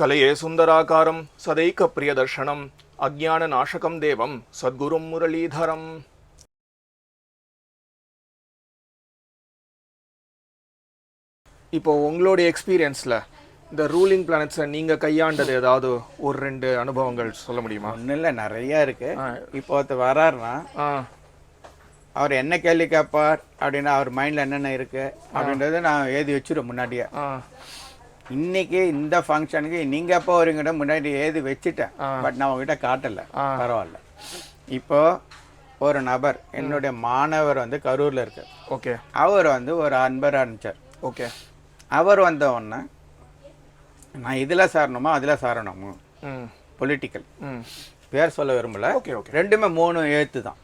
கலையே சுந்தராகாரம் சதைக்க பிரியதர்ஷனம் அஜான நாசகம் தேவம் சத்குரும் முரளீதரம். இப்போ உங்களுடைய எக்ஸ்பீரியன்ஸில் இந்த ரூலிங் பிளானட்ஸை நீங்கள் கையாண்டது ஏதாவது ஒரு ரெண்டு அனுபவங்கள் சொல்ல முடியுமா? ஒன்றும் இல்லை நிறையா இருக்குது இப்போ ஒருத்தர் வராருன்னா அவர் என்ன கேள்வி கேட்பார்? அப்படின்னா அவர் மைண்டில் என்னென்ன இருக்குது அப்படின்றத நான் எழுதி வச்சுருவேன் முன்னாடியே. இன்னைக்கு இந்த ஃபங்க்ஷனுக்கு நீங்க எப்போ வரீங்கன்னு முன்னாடி எழுதி வச்சுட்டேன். பட் நான் உங்ககிட்ட காட்டல. பரவாயில்ல. இப்போ ஒரு நபர் என்னுடைய மாணவர் வந்து கரூர்ல இருக்கு ஓகே. அவர் வந்து ஒரு அன்பர் அனுப்பிச்சார் ஓகே. அவர் வந்த உடனே நான் இதில் சாரணுமா அதில் சாரணுமா? ம். பொலிட்டிக்கல் ம். பேர் சொல்ல விரும்பல. Okay okay. ரெண்டுமே மூணு எழுத்து தான்.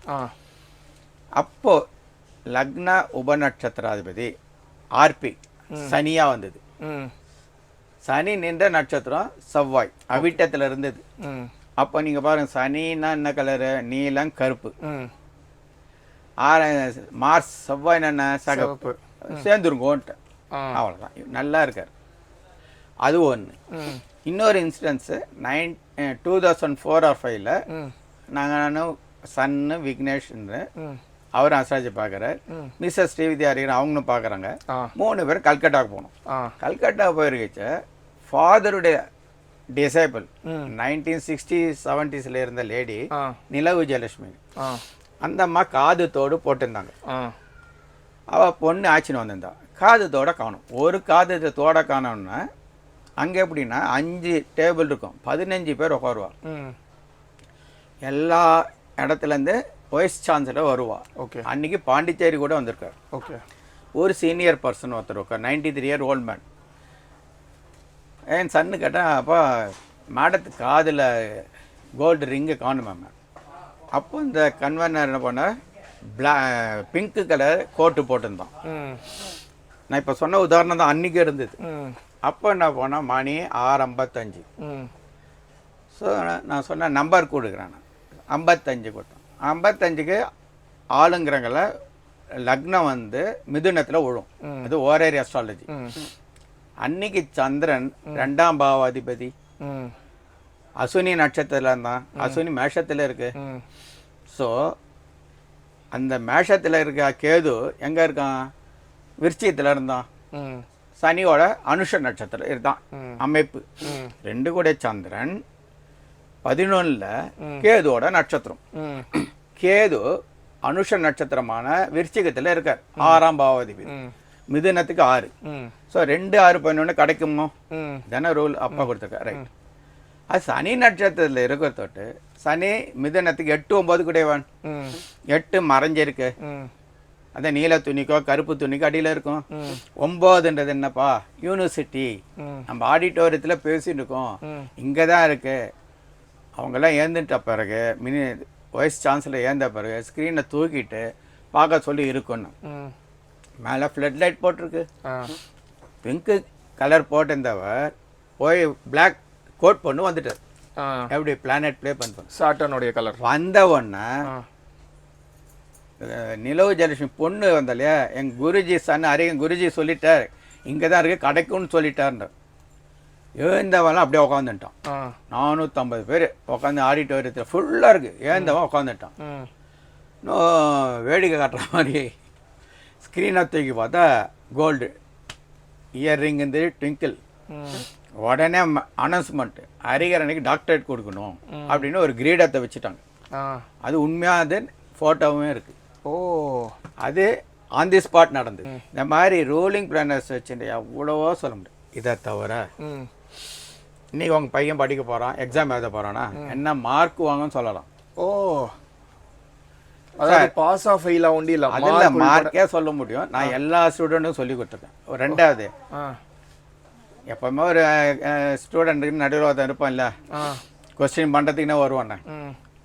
அப்போ லக்ன உபநட்சத்திராதிபதி ஆர்பி சனியா வந்தது. சனி நின்ற நட்சத்திரம் செவ்வாய். அவிட்டத்தில் இருந்தது அப்போ நீங்க பாருங்க சனின்னா என்ன கலரு நீலம் கருப்பு. ஆர மார்ஸ் செவ்வாய் என்ன சகப்பு. சேர்ந்துருங்கோன்ட்டு அவ்வளோதான் நல்லா இருக்கார். அது ஒன்று இன்னொரு incidence nine two thousand four or ஃபைவ்ல நாங்கள் சன்னு விக்னேஷ்னு ம். அவர் அசாஜி பார்க்குறார். மிஸ்ஸஸ் ஸ்ரீவித்யாரியர் அவங்களும் பார்க்குறாங்க மூணு பேர் கல்கட்டாவுக்கு போனோம். கல்கட்டா போயிருக்கச்ச ஃபாதருடைய டிசைபிள். நைன்டீன் சிக்ஸ்டி செவன்டிஸில் இருந்த லேடி நிலவு ஜெயலட்சுமி. அந்த அம்மா காது தோடு போட்டிருந்தாங்க. அவள் பொண்ணு ஆச்சின்னு வந்திருந்தா. காது தோட காணும். ஒரு காது தோட காணோம்னா அங்கே எப்படின்னா அஞ்சு டேபிள் இருக்கும். பதினஞ்சு பேர் உட்காருவா. எல்லா இடத்துலேருந்து வைஸ் சான்சலர் வருவா. ஓகே. அன்னைக்கு பாண்டிச்சேரி கூட வந்திருக்கார். ஓகே. ஒரு சீனியர் பர்சன் ஒருத்தர் உட்கார். Ninety three year old man என் சன்னு கேட்டேன் அப்பா மேடத்துக்கு காதில் கோல்டு ரிங்கு காணுமா மேம் அப்போ இந்த கன்வெர்னர் என்ன பண்ண பிளா பிங்க்கு கலர் கோட்டு போட்டிருந்தான். ம். நான் இப்போ சொன்ன உதாரணம் தான் அன்றைக்கி இருந்தது. அப்போ என்ன பண்ணேன் மணி ஆறு ஐம்பத்தஞ்சு ஸோ நான் சொன்ன நம்பர் கொடுக்குறேன் நான். ஐம்பத்தஞ்சு கொடுத்தேன். ஐம்பத்தஞ்சுக்கு ஆளுங்கிறங்கள லக்னம் வந்து மிதுனத்தில் விழும். அது ஓரேரி அஸ்ட்ராலஜி அன்னைக்கு சந்திரன் ரெண்டாம் பாவாதிபதி. அசுனி நட்சத்திரத்தில் இருந்தான். அசுனி மேஷத்தில் இருக்கு. ஸோ அந்த மேஷத்தில் இருக்க கேது எங்கே இருக்கான்? விருச்சியத்தில் இருந்தான். சனியோட அனுஷ நட்சத்திரம் இருந்தான். ம். அமைப்பு. ரெண்டு கூட சந்திரன் பதினொன்றில் கேதுவோட நட்சத்திரம். கேது அனுஷ நட்சத்திரமான விருச்சிகத்தில் இருக்கார். ஆறாம் பாவாதிபதி. மிதுனத்துக்கு ஆறு. ஸோ ரெண்டு ஆறு பதினொன்று கிடைக்குமோ? தானே ரூல் அப்பா கொடுத்துருக்காரு. ரைட் அது சனி நட்சத்திரத்தில் இருக்கிற தொட்டு சனி மிதுனத்துக்கு எட்டு ஒம்பது கூடவன் எட்டு மறைஞ்சிருக்கு. அந்த நீல துணிக்கோ கருப்பு துணிக்கோ அடியில் இருக்கும். ம். ஒம்போதுன்றது என்னப்பா? யூனிவர்சிட்டி நம்ம ஆடிட்டோரியத்தில் பேசிட்டு இருக்கோம். இங்கே தான் இருக்கு. அவங்கெல்லாம் ஏந்துட்ட பிறகு மினி வைஸ் சான்சலர் ஏந்த பிறகு ஸ்க்ரீனை தூக்கிட்டு பார்க்க சொல்லி இருக்கணும் மேலே ஃப்ளட் லைட் போட்டிருக்கு. பிங்க்கு கலர் போட்டிருந்தவர் போய் பிளாக் கோட் பண்ணு வந்துட்டார். எப்படி பிளானட் ப்ளே பண்ணுறோம் சாட்டனுடைய கலர் வந்த உடனே நிலவு ஜலட்சுமி பொண்ணு வந்த இல்லையா எங்கள் குருஜி சன் அருகே குருஜி சொல்லிட்டார். இங்கே தான் இருக்கு கிடைக்கும்னு சொல்லிட்டாருன்ற எழுந்தவெல்லாம் அப்படியே உட்காந்துட்டான் நானூற்றம்பது பேர் உட்காந்து ஆடிட்டோரியத்தில் ஃபுல்லாக இருக்குது ஏந்தவன் உட்காந்துட்டான் இன்னும் வேடிக்கை காட்டுற மாதிரி ஸ்க்ரீனை தூக்கி பார்த்தா கோல்டு இயர் ரிங் இந்த ட்விங்கிள் உடனே அனௌன்ஸ்மெண்ட் அரிகர் அன்னைக்கு டாக்டரேட் கொடுக்கணும் அப்படின்னு ஒரு கிரீடத்தை வச்சுட்டாங்க. அது உண்மையாக அது ஃபோட்டோவும் இருக்குது ஓ. அது ஆன் தி ஸ்பாட் நடந்தது. இந்த மாதிரி ரூலிங் பிளானர்ஸ் வச்சுட்டு எவ்வளவோ சொல்ல முடியும். இதை தவிர இன்னைக்கு உங்கள் பையன் படிக்க போகிறான் எக்ஸாம் எழுத போகிறானா என்ன மார்க் வாங்கன்னு சொல்லலாம். ஓ. அதாவது பாஸ் ஆஃப் ஃபெயிலா ஒண்டி இல்ல? அதில் மார்க்கே சொல்ல முடியும். நான் எல்லா ஸ்டூடெண்ட்டும் சொல்லி கொடுத்துருக்கேன் ரெண்டாவது. எப்பவுமே ஒரு ஸ்டூடெண்ட்டுக்கு நடுவில் ஒருத்தன் இருப்பான்ல கொஸ்டின் பண்ணுறதுக்குன்னே வருவானே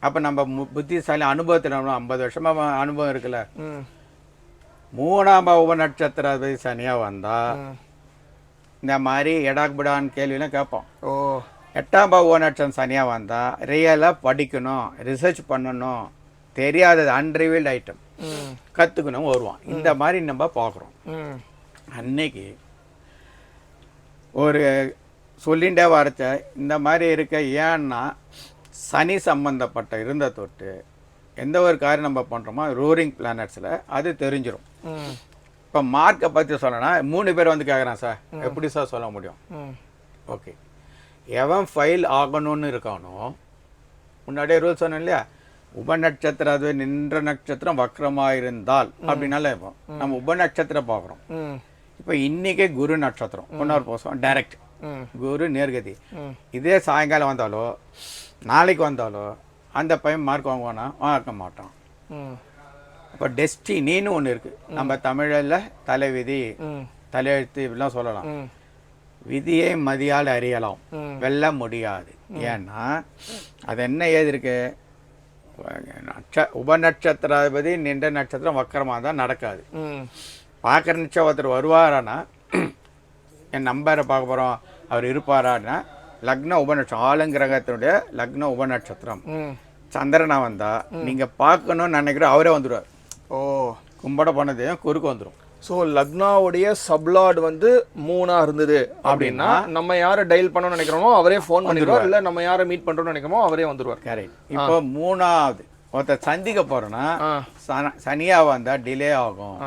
அப்போ நம்ம புத்திசாலி அனுபவத்தில் ஐம்பது வருஷமாக அனுபவம் இருக்குல்ல? மூணாம் பாவ நட்சத்திராதிபதி சனியாக வந்தால். இந்த மாதிரி எடாக்புடான்னு கேள்வியெல்லாம் கேட்போம். ஓ. எட்டாம் பாவ நட்சத்திரம் சனியாக வந்தால் ரியலாக படிக்கணும் ரிசர்ச் பண்ணணும். தெரியாதது அன்ரிவீல்டு ஐட்டம் கற்றுக்கணும் வருவான். இந்த மாதிரி நம்ம பார்க்குறோம். அன்னைக்கு ஒரு சொல்லிகிட்டே வரச்ச இந்த மாதிரி இருக்க ஏன்னா சனி சம்பந்தப்பட்ட இருந்த தொட்டு எந்த ஒரு காரியம் நம்ம பண்ணுறோமோ ரூரிங் பிளானட்ஸில் அது தெரிஞ்சிடும் இப்போ மார்க்கை பற்றி சொல்லணும்னா மூணு பேர் வந்து கேட்குறான் சார் எப்படி சார் சொல்ல முடியும்? ஓகே. எவன் ஃபைல் ஆகணும்னு இருக்கானோ முன்னாடியே ரூல் சொன்னேன் இல்லையா? உபநட்சத்திர அது நின்ற நட்சத்திரம் வக்ரமாக இருந்தால் அப்படின்னால இப்போ நம்ம உபநட்சத்திரம் பார்க்குறோம். இப்போ இன்னைக்கே குரு நட்சத்திரம். ஒன்னொரு போசம் டைரக்ட் குரு நேர்கதி. இதே சாயங்காலம் வந்தாலோ நாளைக்கு வந்தாலோ அந்த பையன் மார்க் வாங்குவானா? வாங்க மாட்டான். இப்போ டெஸ்டினின்னு ஒன்று இருக்குது நம்ம தமிழில் தலைவிதி தலையெழுத்து இப்படிலாம் சொல்லலாம். விதியை மதியால் அறியலாம். வெல்ல முடியாது. ஏன்னா அது என்ன ஏது இருக்கு? நட்ச உபநட்சத்திராதிபதி நின்ற நட்சத்திரம் வக்கரமாக தான் நடக்காது. பார்க்குற நிச்சயம் ஒருத்தர் வருவாரானா? என் நம்பரை பார்க்க போகிறோம் அவர் இருப்பாரான்னா லக்ன உபநட்சம் ஆளுங்கிரகத்தினுடைய லக்ன உபநட்சத்திரம். சந்திரனா வந்தா நீங்க பார்க்கணும்னு நினைக்கிற அவரே வந்துடுவார் ஓ. கும்பட பண்ணதையும் குறுக்கு வந்துடும் ஸோ லக்னாவுடைய சப்லாட் வந்து மூணா இருந்தது. அப்படின்னா நம்ம யாரை டயல் பண்ணணும்னு நினைக்கிறோமோ அவரே ஃபோன் பண்ணிடுவார். இல்ல நம்ம யாரை மீட் பண்றோம்னு நினைக்கிறோமோ அவரே வந்துருவார். கரெக்ட் இப்போ மூணாவது. ஒருத்தர் சந்திக்க போறோம்னா ஆ. சன- சனியா வந்தா டிலே ஆகும்.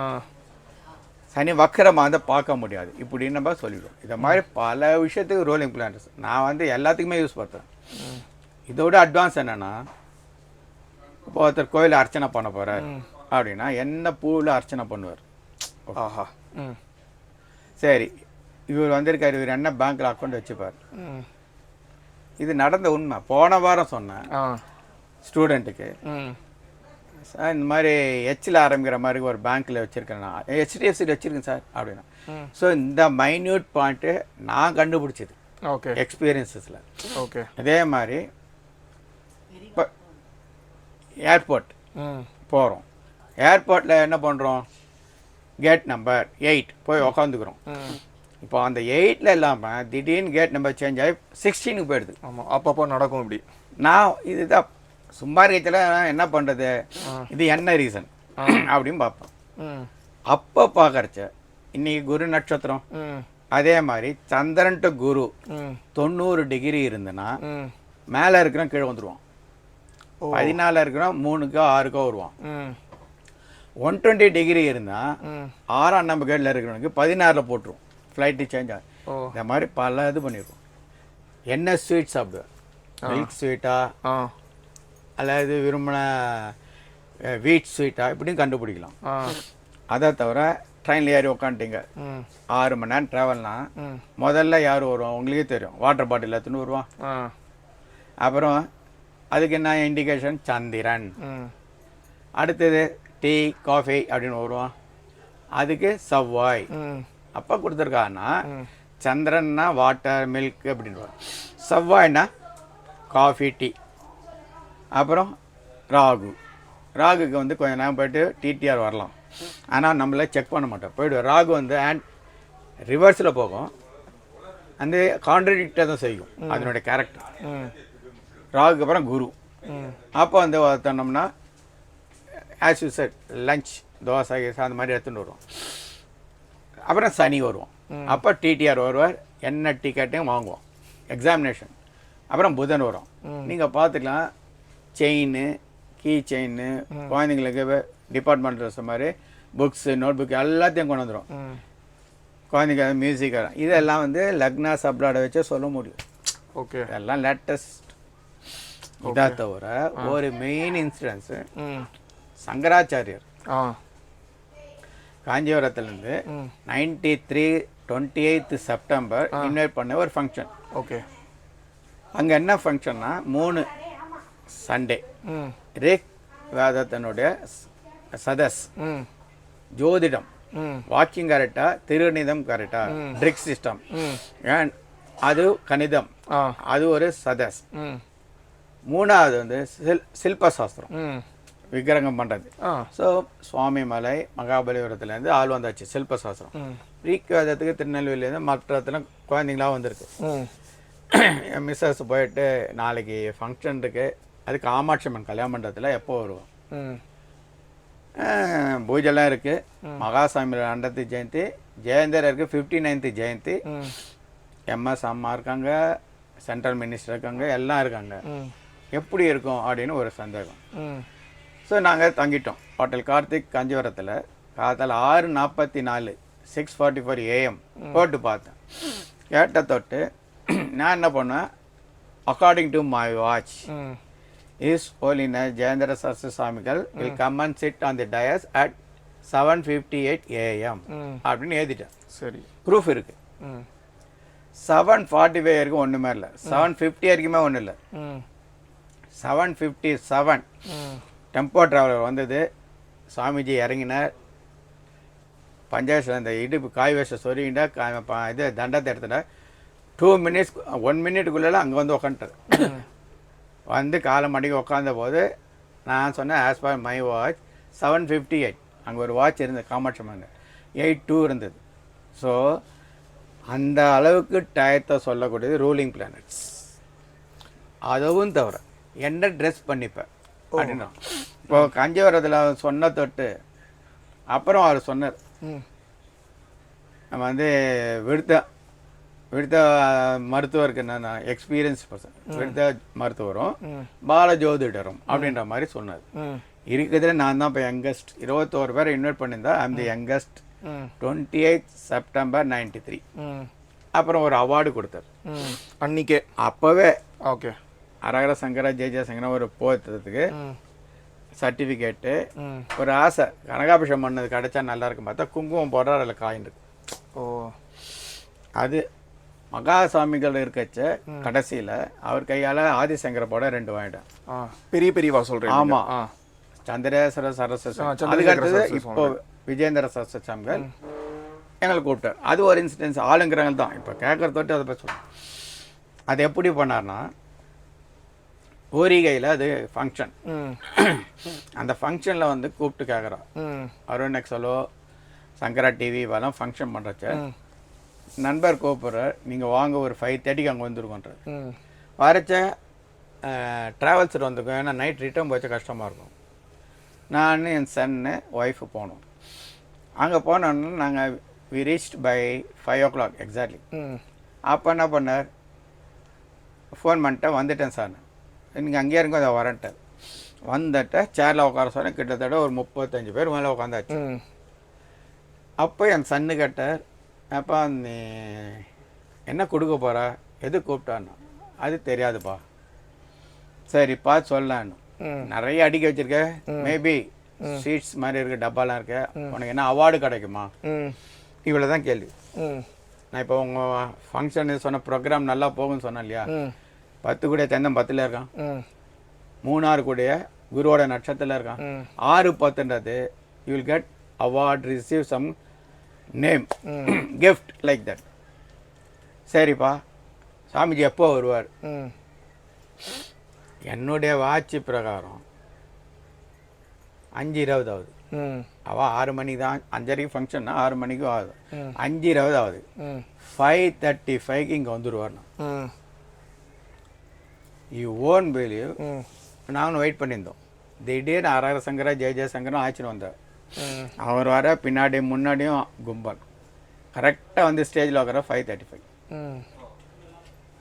சனி வக்கரமா இருந்தால் பார்க்க முடியாது. இப்படி நம்ம சொல்லிடுவோம். இதை மாதிரி பல விஷயத்துக்கு ரோலிங் பிளான்ஸ் நான் வந்து எல்லாத்துக்குமே யூஸ் பண்ணுறேன் இதோட அட்வான்ஸ் என்னன்னா இப்போ ஒருத்தர் கோயிலில் அர்ச்சனை பண்ண போறார். அப்படின்னா என்ன பூவில் அர்ச்சனை பண்ணுவார்? ஆஹா. ம். சரி. இவர் வந்திருக்காரு இவர் என்ன பேங்க்ல அக்கௌண்ட் வச்சுப்பார்? இது நடந்த உண்மை. போன வாரம் சொன்னேன். ஸ்டூடெண்ட்டுக்கு. சார் இந்த மாதிரி ஹெச்சில் ஆரம்பிக்கிற மாதிரி ஒரு பேங்க்கில் வச்சுருக்கேன் நான். ஹெச்டிஎஃப்சியில் வச்சுருக்கேன் சார் அப்படின்னா. ஸோ இந்த மைன்யூட் பாயிண்ட்டு நான் கண்டுபிடிச்சது. ஓகே. எக்ஸ்பீரியன்ஸஸில் ஓகே. அதே மாதிரி இப்போ ஏர்போர்ட் போகிறோம் ஏர்போர்ட்டில் என்ன பண்ணுறோம் கேட் நம்பர் எயிட் போய் உக்காந்துக்கிறோம். இப்போ அந்த எயிட்டில் இல்லாமல் திடீர்னு கேட் நம்பர் சேஞ்ச் ஆகி சிக்ஸ்டீனுக்கு போயிடுது. ஆமாம் அப்பப்போ நடக்கும் இப்படி. நான் இதுதான் சும்மா இருக்கத்துல என்ன பண்ணுறது இது என்ன ரீசன் அப்படின்னு பார்ப்பேன் அப்போ பார்க்கறச்ச இன்னைக்கு குரு நட்சத்திரம். அதே மாதிரி சந்திரன் டு குரு தொண்ணூறு டிகிரி இருந்துன்னா ம். மேலே இருக்கிறவன் கீழே வந்துடுவான் ஓ. பதினாலில் இருக்கிறவன் மூணுக்கோ ஆறுக்கோ வருவான். ஒன் டுவெண்ட்டி டிகிரி இருந்தால் ஆறாம் நம்பர் கேட்டில் இருக்கிறவனுக்கு பதினாறில் போட்டுரும். ஃப்ளைட்டு சேஞ்ச் ஆகும் இந்த மாதிரி பல இது பண்ணியிருக்கோம் என்ன ஸ்வீட் சாப்பிடுவேன் மில்க் ஸ்வீட்டா அல்லது விரும்பின வீட் ஸ்வீட்டா இப்படியும் கண்டுபிடிக்கலாம். அதை தவிர ட்ரெயினில் ஏறி உக்காந்துட்டீங்க. ஆறு மணி நேரம் ட்ராவல்னா முதல்ல யார் வருவான்? உங்களுக்கே தெரியும். வாட்டர் பாட்டில் எடுத்துன்னு வருவான்? அப்புறம் அதுக்கு என்ன இண்டிகேஷன் சந்திரன். அடுத்தது டீ காஃபி அப்படின்னு வருவான் அதுக்கு செவ்வாய். அப்போ கொடுத்துருக்காங்கன்னா. சந்திரன்னா வாட்டர் மில்க் அப்படின்னு செவ்வாய்னா காஃபி டீ அப்புறம் ராகு. ராகுக்கு வந்து கொஞ்ச நேரம் போயிட்டு டிடிஆர் வரலாம். ஆனால் நம்மள செக் பண்ண மாட்டோம். போயிடுவோம். ராகு வந்து அண்ட் ரிவர்ஸில் போகும். அந்த கான்ட்ரடிக்டாக தான் செய்யும். அதனுடைய கேரக்டர் ராகுக்கு அப்புறம் குரு. அப்போ வந்து பார்த்தோம்னா as you said lunch dosa கீசை அந்த மாதிரி எடுத்துகிட்டு வருவோம். அப்புறம் சனி வருவோம். அப்போ டிடிஆர் வருவார். என்ன டிக்கெட்டையும் வாங்குவோம். எக்ஸாமினேஷன் அப்புறம் புதன் வரும். நீங்கள் பார்த்துக்கலாம். செயின் கீ செயின் குழந்தைங்களுக்கு டிபார்ட்மெண்ட் ட்ரெஸ் மாதிரி புக்ஸு நோட் புக் எல்லாத்தையும் கொண்டு வந்துடும் குழந்தைங்க மியூசிக் இதெல்லாம் வந்து லக்னா சப்ளாட வச்சே சொல்ல முடியும். ஓகே. இதெல்லாம் லேட்டஸ்ட் இதை தவிர ஒரு மெயின் இன்சிடென்ஸு ம். சங்கராச்சாரியர். ஆ. காஞ்சிபுரத்துலேருந்து ninety three twenty eight September invite பண்ண ஒரு ஃபங்க்ஷன் ஓகே. அங்கே என்ன ஃபங்க்ஷன்னா மூணு சண்டே ரேக் வேதத்தினுடைய சதஸ். ஜோதிடம். வாக்கிங் கரெக்டா திருநிதம் கரெக்டா ட்ரிக் சிஸ்டம் அண்ட் அது கணிதம். ஆ. அது ஒரு சதஸ். மூணாவது வந்து சில் சில்ப சாஸ்திரம் விக்கிரகம் பண்ணுறது ஸோ சுவாமி மலை மகாபலிபுரத்துலேருந்து ஆள் வந்தாச்சு சில்ப சாஸ்திரம் ரீக்வேதத்துக்கு திருநெல்வேலியிலேருந்து மற்ற இடத்துல குழந்தைங்களாம் வந்திருக்கு. என் மிஸ்ஸஸ் போயிட்டு நாளைக்கு ஃபங்க்ஷன் இருக்கு. அது காமாட்சி அம்மன் கல்யாண மண்டபத்தில் எப்போ வருவோம்? பூஜைலாம் இருக்குது மகாசாமி ரெண்டாயிரத்தி ஜெயந்தி ஜெயந்தர் இருக்குது ஃபிஃப்டி நைன்த்து ஜெயந்தி எம்எஸ் அம்மா இருக்காங்க சென்ட்ரல் மினிஸ்டர் இருக்காங்க எல்லாம் இருக்காங்க. எப்படி இருக்கும் அப்படின்னு ஒரு சந்தேகம். ஸோ நாங்கள் தங்கிட்டோம். ஹோட்டல் கார்த்திக் காஞ்சிபுரத்தில் காத்தால ஆறு நாற்பத்தி நாலு சிக்ஸ் ஃபார்ட்டி ஃபோர் ஏஎம் போட்டு பார்த்தேன். கேட்ட தொட்டு நான் என்ன பண்ணேன்? According to my. Watch his holiness Jayendra Saraswati சுவாமிகள் will come and sit on the dais at seven fifty eight AM அப்படின்னு எழுதிட்டேன். சரி. ப்ரூஃப் இருக்கு. செவன் ஃபார்ட்டி ஃபைவ் வரைக்கும் ஒன்றுமே இல்லை. செவன் ஃபிஃப்டி வரைக்குமே ஒன்றும் இல்லை. Seven fifty seven tempo traveller வந்தது. சாமிஜி இறங்கினார். பஞ்சாயத்து அந்த இடுப்பு காய் கா- ப- இது தண்டத்தை எடுத்துட்டா டூ மினிட்ஸ் ஒன் மினிட்டுக்குள்ளே அங்கே வந்து உக்காந்துட்டார். வந்து காலை மணிக்கு உட்காந்த போது நான் சொன்னேன் as per my watch seven fifty eight அங்கே ஒரு வாட்ச் இருந்தது காமாட்சி அம்மன். எயிட் டூ இருந்தது. ஸோ அந்த அளவுக்கு டயத்தை சொல்லக்கூடியது ரூலிங் பிளானட்ஸ் அதுவும் தவிர என்ன ட்ரெஸ் பண்ணிப்பேன்? அப்படின்னா. இப்போ கஞ்சிவரத்தில் சொன்ன தொட்டு அப்புறம் அவர் சொன்னார். நம்ம வந்து விடுத்த விடுத்த மருத்துவருக்கு என்னென்ன எக்ஸ்பீரியன்ஸ் பர்சன் விடுத்த மருத்துவரும் ம். பால ஜோதிடரும் அப்படின்ற மாதிரி சொன்னார். இருக்கிறதுல நான் தான் இப்போ யங்கஸ்ட் இருபத்தோரு பேரை இன்வைட் பண்ணியிருந்தா I'm the youngest twenty eight September ninety three அப்புறம் ஒரு அவார்டு கொடுத்தார். அன்னிக்கே. அப்போவே. ஓகே. அரகர சங்கரா ஜெய ஜெயசங்கரா ஒரு போத்ததுக்கு ம். சர்டிஃபிகேட்டு ஒரு ஆசை. கனகாபிஷம் பண்ணது கிடைச்சா நல்லா இருக்கும் பார்த்தா குங்குமம் போடுறார் அதில் காயின் இருக்கு. ஓ. அது மகாசாமிகள் இருக்கச்ச கடைசியில் அவர் கையால் ஆதிசங்கர போட ரெண்டு வாங்கிட்டேன் பெரிய பெரியவா சொல்றேன் ஆமா. ஆ. சந்திரேஸ்வர சரஸ்வதி ஆ, சந்திரசேகர அதுக்கு அடுத்தது சரஸ்வதி இப்போ விஜேந்திர சரஸ்வதி சாமிகள் எங்களை கூப்பிட்டார். அது ஒரு இன்சிடென்ஸ் ஆளுங்கிறவங்க தான் இப்போ கேட்குற தொட்டு அதை பற்றி சொல்லுவோம் அது எப்படி பண்ணார்னா ஓரிகையில் அது ஃபங்க்ஷன் அந்த ஃபங்க்ஷனில் வந்து கூப்பிட்டு கேட்குறோம் அருண் எக்ஸலோ சங்கரா டிவி இதெல்லாம் ஃபங்க்ஷன் பண்ணுறச்ச நண்பர் கூப்பிட்றார் நீங்கள் வாங்க ஒரு ஃபைவ் தேர்ட்டிக்கு அங்கே வந்துருக்கோன்றார் வரச்ச ட்ராவல்ஸில் வந்துருக்கோம் ஏன்னா நைட் ரிட்டர்ன் போச்ச கஷ்டமாக இருக்கும். நான் என் சன்னு ஒய்ஃபு போனோம். அங்கே போனோன்னு நாங்கள் we reached by five o'clock exactly அப்போ என்ன பண்ணார்? ஃபோன் பண்ணிட்டேன் வந்துட்டேன் சார் நீங்கள் அங்கேயே இருங்க அதை வரேன்ட்டார். வந்துட்ட சேரில் உட்கார சொன்னேன் கிட்டத்தட்ட ஒரு முப்பத்தஞ்சு பேர் மேலே உட்காந்தாச்சு. அப்போ என் சன்னு கேட்டார் அப்பா நீ என்ன கொடுக்க போற? எது கூப்பிட்டான்னு? அது தெரியாதுப்பா. சரிப்பா சொல்லலான்னு. ம். நிறைய அடிக்க வச்சிருக்க. மேபி ஸ்வீட்ஸ் மாதிரி இருக்க டப்பாலாம் இருக்கு. உனக்கு என்ன அவார்டு கிடைக்குமா? இவ்வளோ தான் கேள்வி. நான் இப்போ உங்கள் ஃபங்க்ஷன் சொன்ன ப்ரோக்ராம் நல்லா போகும்னு சொன்னேன் இல்லையா? பத்து கூடிய சந்தம் பத்தில் இருக்கான். மூணாறு கூடிய குருவோட நட்சத்திரத்தில் இருக்கான். ஆறு பத்துன்றது you will get award receive some name gift like that சரிப்பா. சாமிஜி எப்போ வருவார்? என்னுடைய வாட்சி பிரகாரம் அஞ்சு இருபது ஆகுது அவள் ஆறு மணிக்கு தான் அஞ்சரைக்கு ஃபங்க்ஷன்னா ஆறு மணிக்கும் ஆகுது. அஞ்சு இருபது ஆகுது ஃபைவ் தேர்ட்டி ஃபைவ்க்கு இங்கே வந்துடுவார் நான் யூ ஓன் பிலீவ் ம். நாங்களும் வெயிட் பண்ணியிருந்தோம். திடீர்னு அரர சங்கரா ஜெய ஜெயசங்கரும் ஆச்சுன்னு வந்தார். அவர் வர பின்னாடி முன்னாடியும் கும்பல். கரெக்டாக வந்து ஸ்டேஜில் உட்கார ஃபைவ் தேர்ட்டி ஃபைவ்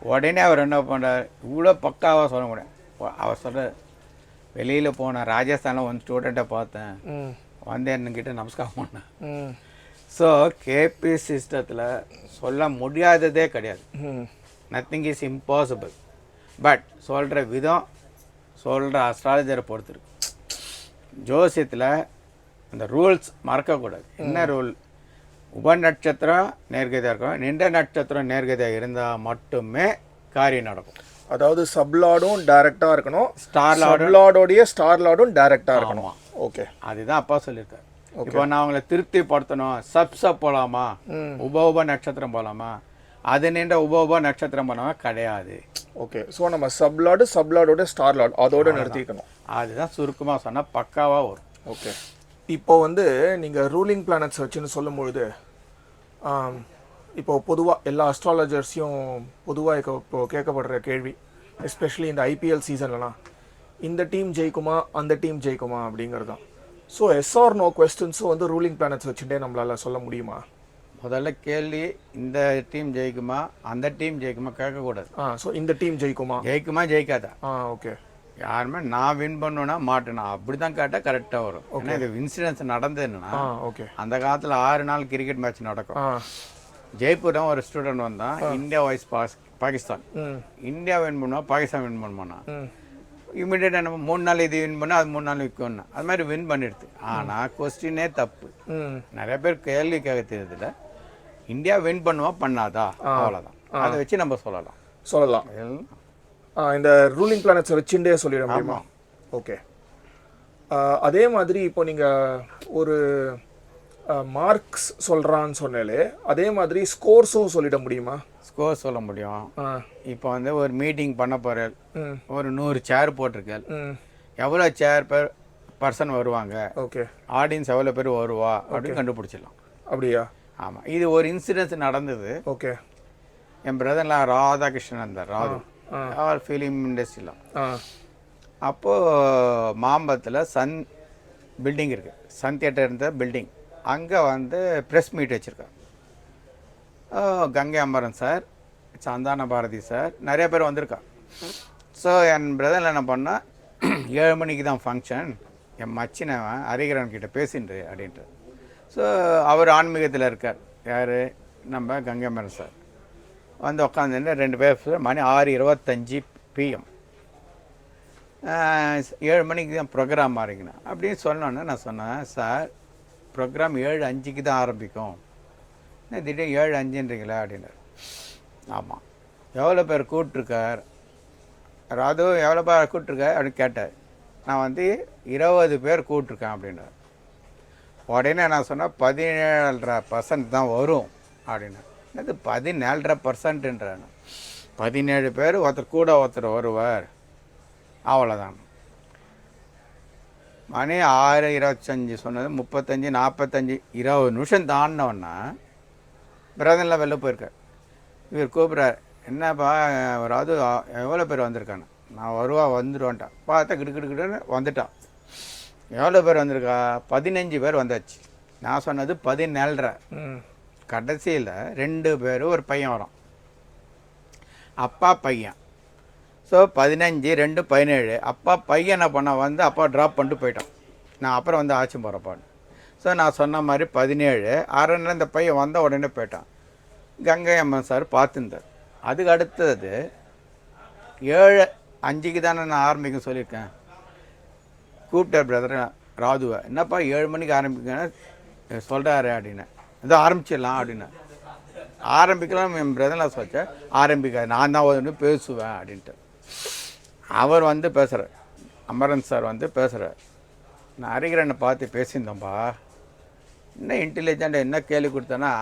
உடனே அவர் என்ன பண்ணுறார் இவ்வளோ பக்காவாக சொல்ல முடியும். அவர் சொல்ற வெளியில் போனேன் ராஜஸ்தானில் ஒன் ஸ்டூடெண்ட்டை பார்த்தேன். வந்து என்கிட்ட நமஸ்காரம் பண்ணேன் ஸோ கேபி சிஸ்டத்தில் சொல்ல முடியாததே கிடையாது. நத்திங் இஸ் இம்பாசிபிள் பட் சொல்கிற விதம் சொல்கிற அஸ்ட்ராலஜரை பொறுத்து இருக்கு ஜோசியத்தில் அந்த ரூல்ஸ் மறக்கக்கூடாது. என்ன ரூல் உப நட்சத்திரம் நேர்கதியாக இருக்கும் நின்ற நட்சத்திரம் நேர்கதியாக இருந்தால் மட்டுமே காரியம் நடக்கும். அதாவது சப்லாடும் டைரக்டா இருக்கணும். ஸ்டார் சப்லாடோடைய ஸ்டார் லாடும் டைரக்டா இருக்கணும் ஓகே அதுதான் அப்பா சொல்லியிருக்காரு. இப்போ நான் அவங்கள திருப்திப்படுத்தணும். சப் சப் போகலாமா உப உப நட்சத்திரம் போகலாமா அது நின்ற உப உப நட்சத்திரம் போனவா கிடையாது. ஓகே ஸோ நம்ம சப்லாடு சப்லாடோட ஸ்டார் லாட் அதோட நிறுத்திக்கணும். அதுதான் சுருக்கமாக சொன்னால் பக்காவாக வரும். ஓகே இப்போ வந்து நீங்கள் ரூலிங் பிளானட்ஸ் வச்சுன்னு சொல்லும் பொழுது ஆம், இப்போ பொதுவாக எல்லா அஸ்ட்ராலஜர்ஸையும் பொதுவாக இப்போ கேட்கப்படுற கேள்வி எஸ்பெஷலி இந்த ஐபிஎல் சீசன்லலாம் இந்த டீம் ஜெயிக்குமா அந்த டீம் ஜெயிக்குமா அப்படிங்கிறது தான் ஸோ எஸ்ஆர் நோ கொஸ்டின்ஸும் வந்து ரூலிங் பிளானட்ஸ் வச்சுட்டே நம்மளால சொல்ல முடியுமா? முதல்ல கேள்வி இந்த டீம் ஜெயிக்குமா? அந்த டீம் ஜெயிக்குமா? கேட்கக்கூடாது. ஆ ஸோ இந்த டீம் ஜெயிக்குமா? ஜெயிக்குமா ஜெயிக்காதா? ஆ ஓகே யாருமே நான் வின் பண்ணுவேன்னா மாட்டேனா. அப்படி தான் கேட்டால் கரெக்டாக வரும். ஏன்னா இது இன்சிடென்ட்ஸ் நடந்ததுன்னா ஓகே அந்த காலத்தில் ஆறு நாள் கிரிக்கெட் மேட்ச் நடக்கும். ஆ. ஜெய்ப்பூர் ஒரு ஸ்டூடெண்ட் வந்தான். இந்தியா வாய்ஸ் பாஸ் பாகிஸ்தான் இந்தியா வின் பண்ணுவா பாகிஸ்தான் வின் பண்ணுவானா? ம். இமீடியட்டாக நம்ம மூணு நாள் இது வின் பண்ணால் அது மூணு நாள் விற்கணும் அது மாதிரி வின் பண்ணிடுது. ஆனால் கொஸ்டினே தப்பு. நிறைய பேர் கேள்வி கேட்க தெரியுதுல இந்தியா வின் பண்ணுவா பண்ணாதா? அவ்வளோதான் அதை வச்சு நம்ம சொல்லலாம். சொல்லலாம். இந்த ரூலிங் பிளானட்ஸை வச்சுட்டே சொல்லிட முடியுமா? ஓகே அதே மாதிரி இப்போ நீங்கள் ஒரு மார்க்ஸ் சொல்கிறான்னு சொன்னாலே அதே மாதிரி ஸ்கோர்ஸும் சொல்லிட முடியுமா? ஸ்கோர் சொல்ல முடியும். இப்போ வந்து ஒரு மீட்டிங் பண்ண போகிறேன் ஒரு நூறு சேர் போட்டிருக்கேன் எவ்வளோ சேர் பேர் பர்சன் வருவாங்க? ஓகே ஆடியன்ஸ் எவ்வளோ பேர் வருவா? அப்படின்னு கண்டுபிடிச்சிடலாம். அப்படியா? ஆமாம் இது ஒரு இன்சிடென்ஸ் நடந்தது. ஓகே என் பிரதர்லாம் ராதாகிருஷ்ணன் இருந்தார் ராது. அவர் ஃபிலிம் இண்டஸ்ட்ரியில் அப்போது மாம்பத்தில் சன் பில்டிங் இருக்குது சன் தியேட்டர் இருந்த பில்டிங் அங்கே வந்து ப்ரெஸ் மீட் வச்சுருக்காங்க கங்கை அமரன் சார் சந்தான பாரதி சார் நிறைய பேர் வந்திருக்கா. ஸோ என் பிரதர் என்ன பண்ணால் ஏழு மணிக்கு தான் ஃபங்க்ஷன் என் மச்சினவன் ஹரிகரன் கிட்ட பேசின்று அப்படின்ட்டு. ஸோ அவர் ஆன்மீகத்தில் இருக்கார். யார்? நம்ம கங்கை மரம் சார். வந்து உட்காந்துட்டு ரெண்டு பேர் மணி ஆறு இருபத்தஞ்சி பிஎம் ஏழு மணிக்கு தான் ப்ரோக்ராம் ஆரம்பிக்கணும். அப்படின்னு சொன்னோன்னே நான் சொன்னேன் சார் ப்ரோக்ராம் ஏழு அஞ்சுக்கு தான் ஆரம்பிக்கும். என்ன திடீர்னு ஏழு அஞ்சுன்றீங்களா? அப்படின்னாரு. ஆமாம் எவ்வளோ பேர் கூப்பிட்ருக்கார் ராது எவ்வளோ பேர் கூப்பிட்ருக்கார் அப்படின்னு கேட்டார். நான் வந்து இருபது பேர் கூப்பிட்ருக்கேன் அப்படின்னார். உடனே நான் சொன்னேன் பதினேழரை பர்சன்ட் தான் வரும் அப்படின்னு. அது பதினேழரை பர்சன்ட்டுன்றான் பதினேழு பேர் ஒருத்தர் கூட ஒருத்தர் வருவார். அவ்வளோதான் மணி ஆறு இருபத்தஞ்சி சொன்னது முப்பத்தஞ்சு நாற்பத்தஞ்சு இருபது நிமிஷம் தாண்டினோன்னா பிரதனில் வெளில போயிருக்கார். இவர் கூப்பிட்றார் என்னப்பா அதாவது எவ்வளோ பேர் வந்திருக்கானு நான் வருவா வந்துடுவான்ட்டான் பார்த்தா கிடு கிடு கிடுன்னு வந்துட்டான். எவ்வளோ பேர் வந்திருக்கா? பதினஞ்சு பேர் வந்தாச்சு. நான் சொன்னது பதினேழரை. கடைசியில் ரெண்டு பேர் ஒரு பையன் வரான். அப்பா பையன். ஸோ பதினஞ்சு ரெண்டு பதினேழு. அப்பா பையன் என்ன பண்ண வந்து அப்பா ட்ராப் பண்ணிட்டு போயிட்டான். நான் அப்புறம் வந்து ஆச்சு போகிறப்பான்னு ஸோ நான் சொன்ன மாதிரி பதினேழு. அரை நேரம் இந்த பையன் வந்த உடனே போயிட்டான். கங்கை அம்மன் சார் பார்த்துருந்தார். அதுக்கு அடுத்தது ஏழு அஞ்சுக்கு தானே நான் ஆரம்பிக்க சொல்லியிருக்கேன். கூப்பிட்டார் பிரதர் ராதுவை. என்னப்பா ஏழு மணிக்கு ஆரம்பிக்கன்னு சொல்கிறாரு அப்படின்னு. இதோ ஆரம்பிச்சிடலாம் அப்படின்னு. ஆரம்பிக்கலாம் என் பிரதர் நான் சொல்லிச்சேன் ஆரம்பிக்க நான் தான் ஒன்று பேசுவேன் அப்படின்ட்டு. அவர் வந்து பேசுகிறார் அமரன் சார் வந்து பேசுகிறார் நான் ஹரிகரனை பார்த்து பேசியிருந்தோம்ப்பா என்ன இன்டெலிஜென்ட் என்ன கேள்வி கொடுத்தேன்னா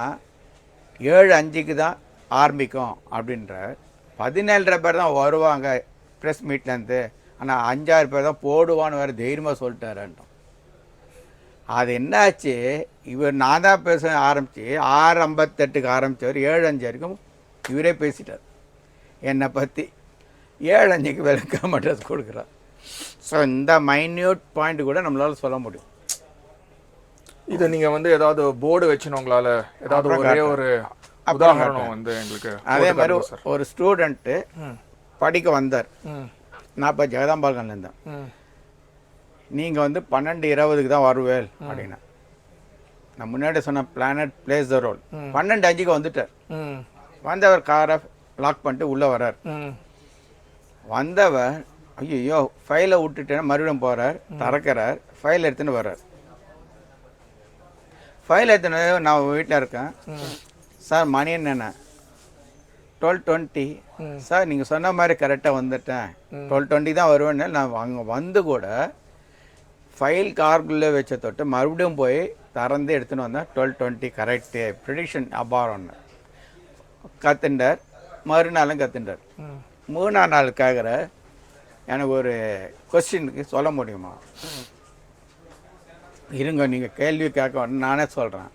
ஏழு அஞ்சுக்கு தான் ஆரம்பிக்கும் அப்படின்ற பதினேழரை பேர் தான் வருவாங்க ப்ரெஸ் மீட்லேருந்து ஆனால் அஞ்சாறு பேர் தான் போடுவான்னு வேறு தைரியமாக சொல்லிட்டாருன்ட்டோம் அது என்னாச்சு? இவர் நான் தான் பேச ஆரம்பித்து ஆறு ஐம்பத்தெட்டுக்கு ஆரம்பித்தவர் ஏழு அஞ்சு வரைக்கும் இவரே பேசிட்டார். என்னை பற்றி ஏழு அஞ்சுக்கு விளக்கம் அட்ரஸ் கொடுக்குறார். ஸோ இந்த மைன்யூட் பாயிண்ட் கூட நம்மளால் சொல்ல முடியும். இதை நீங்கள் வந்து ஏதாவது போர்டு வச்சுன்னு உங்களால ஏதாவது ஒரே. ஒரு உதாரணம் வந்து எங்களுக்கு அதே மாதிரி ஒரு ஸ்டூடெண்ட்டு படிக்க வந்தார். நான் இப்போ ஜெகதாம்பால்கன்ல இருந்தேன் நீங்கள் வந்து பன்னெண்டு இருபதுக்கு தான் வருவேல் அப்படின்னா. நான் முன்னாடி சொன்ன பிளானட் பிளேஸ் த ரோல் பன்னெண்டு அஞ்சுக்கு வந்துட்டார். வந்தவர் காரை லாக் பண்ணிட்டு உள்ளே வர்றார். வந்தவர் ஐயோ ஃபைலை விட்டுட்டேன் மறுபடியும் போகிறார் திறக்கிறார் ஃபைல் எடுத்துன்னு வர்றார். ஃபைல் எடுத்துன்னு நான் வீட்டில் இருக்கேன். சார் மணி என்னென்ன? டுவெல் டுவெண்ட்டி சார் நீங்கள் சொன்ன மாதிரி கரெக்டாக வந்துட்டேன். டுவெல் டுவெண்ட்டி தான் வருவேன்னு நான் அங்கே வந்து கூட ஃபைல் கார்குள்ளே வச்ச தொட்டு மறுபடியும் போய் திறந்து எடுத்துன்னு வந்தேன். டுவெல் டுவெண்ட்டி கரெக்டு ப்ரிடிக்ஷன் அபாரம்னு கத்துண்டார். மறுநாளும் கத்துண்டார். ம். மூணாம் நாள் கேட்குற எனக்கு ஒரு கொஸ்டினுக்கு சொல்ல முடியுமா? இருங்க நீங்கள் கேள்வி கேட்க நானே சொல்கிறேன்